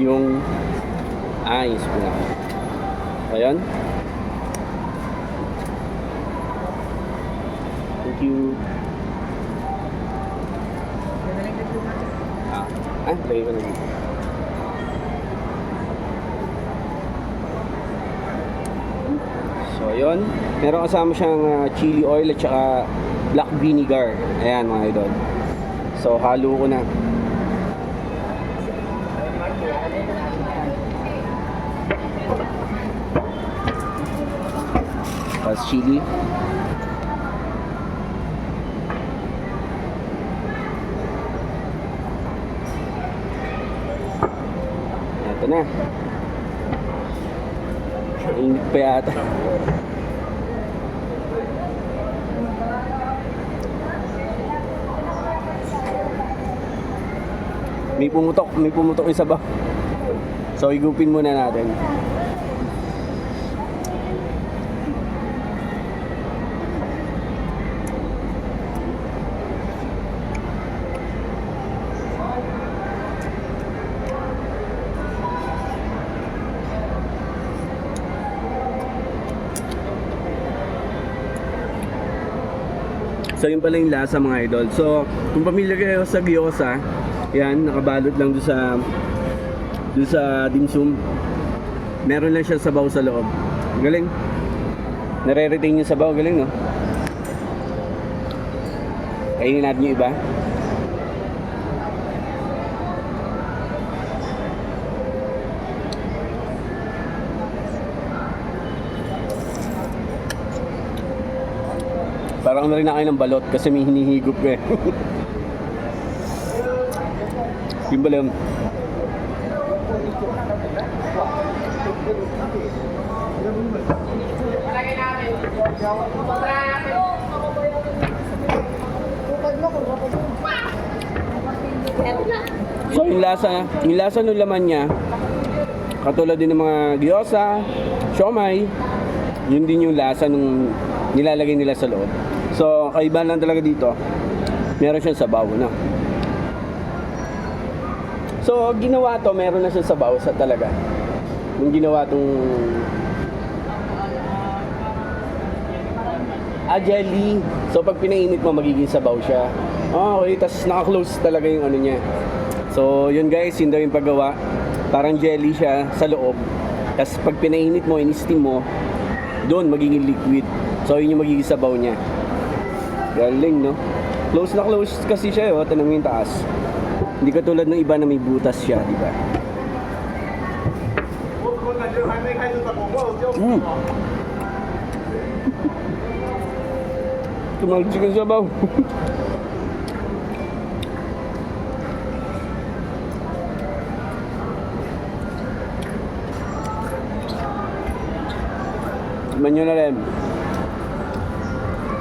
yung ice po na. Ayan. Thank you. Ah, ah, lagay ko na dito. So, ayun. Meron kasama siyang ah, chili oil at saka black vinegar. Ayan, mga idol. So, halo ko na. Tapos chili. Ito na. Init pa yata. May pumutok, may pumutok yung sabaw. So, igupin muna natin. So yun pala yung lasa mga idol. So kung pamilya kayo sa gyoza, yan nakabalot lang doon sa doon sa dimsum. Meron lang siya sabaw sa loob. Galing. Nare-retain yung sabaw, galing no? Kainin natin yung iba. Parang ano rin na ng balot kasi may hinihigop ka eh. yung balam. So yung lasa, yung lasa ng laman niya, katulad din ng mga gyoza, siomay, yun din yung lasa nung nilalagay nila sa loob. So, kaibahan lang talaga dito, meron siyang sabaw na. So, ginawa to, meron na sabaw sa talaga. Yung ginawa tong ah, jelly. So, pag pinainit mo, magiging sabaw siya. Ah, okay. Tapos, naka-close talaga yung ano niya. So, yun guys, yun daw yung paggawa. Parang jelly siya sa loob. Tapos, pag pinainit mo, in-steam mo, doon magiging liquid. So, yun yung magiging sabaw niya. Galing, no? Close na close kasi siya, oh. Tanong yung taas. Hindi katulad ng iba na may butas siya, di ba? Mm. Tumalsik ang sabaw. Tikman nyo na rin.